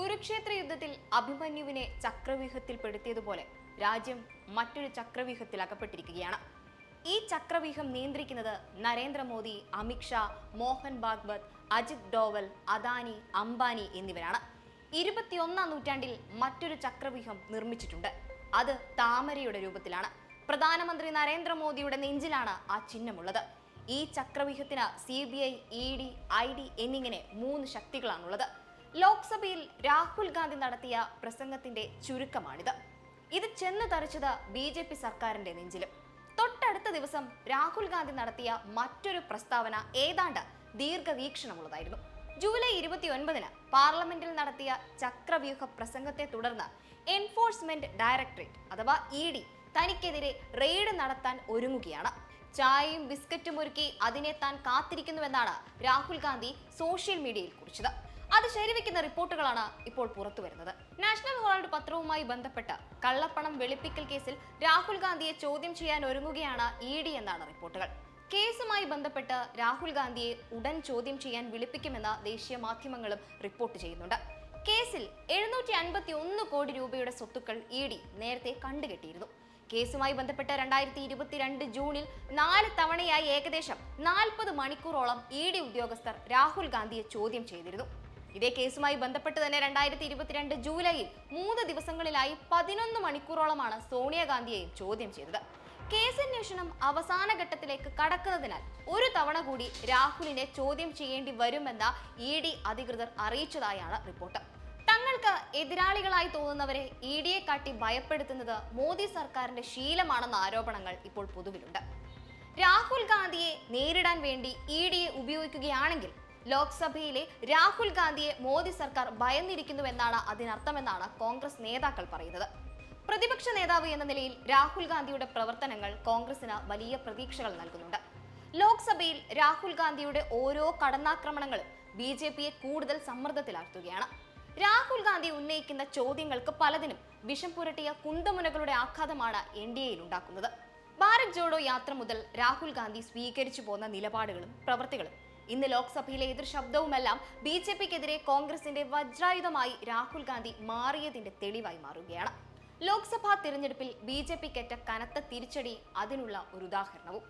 കുരുക്ഷേത്ര യുദ്ധത്തിൽ അഭിമന്യുവിനെ ചക്രവ്യൂഹത്തിൽപ്പെടുത്തിയതുപോലെ രാജ്യം മറ്റൊരു ചക്രവ്യൂഹത്തിൽ അകപ്പെട്ടിരിക്കുകയാണ്. ഈ ചക്രവ്യൂഹം നിയന്ത്രിക്കുന്നത് നരേന്ദ്രമോദി അമിത്ഷാ മോഹൻ ഭാഗ്വത് അജിത് ഡോവൽ അദാനി അംബാനി എന്നിവരാണ്. ഇരുപത്തിയൊന്നാം നൂറ്റാണ്ടിൽ മറ്റൊരു ചക്രവ്യൂഹം നിർമ്മിച്ചിട്ടുണ്ട്. അത് താമരയുടെ രൂപത്തിലാണ്. പ്രധാനമന്ത്രി നരേന്ദ്രമോദിയുടെ നെഞ്ചിലാണ് ആ ചിഹ്നമുള്ളത്. ഈ ചക്രവ്യൂഹത്തിന് C B I E D I D എന്നിങ്ങനെ മൂന്ന് ശക്തികളാണുള്ളത്. ലോക്സഭയിൽ രാഹുൽ ഗാന്ധി നടത്തിയ പ്രസംഗത്തിന്റെ ചുരുക്കമാണിത്. ഇത് ചെന്ന് തറിച്ചത് ബി ജെ പി സർക്കാരിന്റെ നെഞ്ചിലും. തൊട്ടടുത്ത ദിവസം രാഹുൽ ഗാന്ധി നടത്തിയ മറ്റൊരു പ്രസ്താവന ഏതാണ്ട് ദീർഘവീക്ഷണമുള്ളതായിരുന്നു. ജൂലൈ ഇരുപത്തി ഒൻപതിന് പാർലമെന്റിൽ നടത്തിയ ചക്രവ്യൂഹ പ്രസംഗത്തെ തുടർന്ന് എൻഫോഴ്സ്മെന്റ് ഡയറക്ടറേറ്റ് അഥവാ ഇ ഡി തനിക്കെതിരെ റെയ്ഡ് നടത്താൻ ഒരുങ്ങുകയാണ്. ചായയും ബിസ്ക്കറ്റും ഒരുക്കി അതിനെ താൻ കാത്തിരിക്കുന്നുവെന്നാണ് രാഹുൽ ഗാന്ധി സോഷ്യൽ മീഡിയയിൽ കുറിച്ചത്. അത് ശരിവെക്കുന്ന റിപ്പോർട്ടുകളാണ് ഇപ്പോൾ പുറത്തു വരുന്നത്. നാഷണൽ ഹെറാൾഡ് പത്രവുമായി ബന്ധപ്പെട്ട് കള്ളപ്പണം വെളുപ്പിക്കൽ കേസിൽ രാഹുൽ ഗാന്ധിയെ ചോദ്യം ചെയ്യാൻ ഒരുങ്ങുകയാണ് ഇ ഡി എന്നാണ് റിപ്പോർട്ടുകൾ. കേസുമായി ബന്ധപ്പെട്ട് രാഹുൽ ഗാന്ധിയെ ഉടൻ ചോദ്യം ചെയ്യാൻ വിളിപ്പിക്കുമെന്ന് ദേശീയ മാധ്യമങ്ങളും റിപ്പോർട്ട് ചെയ്യുന്നുണ്ട്. കേസിൽ എഴുന്നൂറ്റി അൻപത്തി ഒന്ന് കോടി രൂപയുടെ സ്വത്തുക്കൾ ഇ ഡി നേരത്തെ കണ്ടുകെട്ടിയിരുന്നു. കേസുമായി ബന്ധപ്പെട്ട് രണ്ടായിരത്തി ഇരുപത്തിരണ്ട് ജൂണിൽ നാല് തവണയായി ഏകദേശം നാൽപ്പത് മണിക്കൂറോളം ഇ ഡി ഉദ്യോഗസ്ഥർ രാഹുൽ ഗാന്ധിയെ ചോദ്യം ചെയ്തിരുന്നു. ഇതേ കേസുമായി ബന്ധപ്പെട്ട് തന്നെ രണ്ടായിരത്തി ഇരുപത്തിരണ്ട് ജൂലൈയിൽ മൂന്ന് ദിവസങ്ങളിലായി പതിനൊന്ന് മണിക്കൂറോളമാണ് സോണിയാഗാന്ധിയെയും ചോദ്യം ചെയ്തത്. കേസന്വേഷണം അവസാന ഘട്ടത്തിലേക്ക് കടക്കുന്നതിനാൽ ഒരു തവണ കൂടി രാഹുലിനെ ചോദ്യം ചെയ്യേണ്ടി വരുമെന്ന ഇ ഡി അധികൃതർ അറിയിച്ചതായാണ് റിപ്പോർട്ട്. തങ്ങൾക്ക് എതിരാളികളായി തോന്നുന്നവരെ ഇ ഡിയെ കാട്ടി ഭയപ്പെടുത്തുന്നത് മോദി സർക്കാരിന്റെ ശീലമാണെന്ന ആരോപണങ്ങൾ ഇപ്പോൾ പൊതുവിലുണ്ട്. രാഹുൽ ഗാന്ധിയെ നേരിടാൻ വേണ്ടി ഇ ഡിയെ ഉപയോഗിക്കുകയാണെങ്കിൽ ലോക്സഭയിലെ രാഹുൽ ഗാന്ധിയെ മോദി സർക്കാർ ഭയന്നിരിക്കുന്നുവെന്നാണ് അതിനർത്ഥമെന്നാണ് കോൺഗ്രസ് നേതാക്കൾ പറയുന്നത്. പ്രതിപക്ഷ നേതാവ് എന്ന നിലയിൽ രാഹുൽ ഗാന്ധിയുടെ പ്രവർത്തനങ്ങൾ കോൺഗ്രസിന് വലിയ പ്രതീക്ഷകൾ നൽകുന്നുണ്ട്. ലോക്സഭയിൽ രാഹുൽ ഗാന്ധിയുടെ ഓരോ കടന്നാക്രമണങ്ങളും ബി ജെ പിയെ കൂടുതൽ സമ്മർദ്ദത്തിലാഴ്ത്തുകയാണ്. രാഹുൽ ഗാന്ധി ഉന്നയിക്കുന്ന ചോദ്യങ്ങൾക്ക് പലതിനും വിഷം പുരട്ടിയ കുന്തമുനകളുടെ ആഘാതമാണ് എൻ ഡി എയിൽ ഉണ്ടാക്കുന്നത്. ഭാരത് ജോഡോ യാത്ര മുതൽ രാഹുൽ ഗാന്ധി സ്വീകരിച്ചു പോന്ന നിലപാടുകളും പ്രവൃത്തികളും ഇന്ന് ലോക്സഭയിലെ എതിർ ശബ്ദവുമെല്ലാം ബി ജെ പിക്കെതിരെ കോൺഗ്രസിന്റെ വജ്രായുധമായി രാഹുൽ ഗാന്ധി മാറിയതിന്റെ തെളിവായി മാറുകയാണ്. ലോക്സഭാ തിരഞ്ഞെടുപ്പിൽ ബി ജെ പിക്കേറ്റ കനത്ത തിരിച്ചടി അതിനുള്ള ഒരു ഉദാഹരണവും.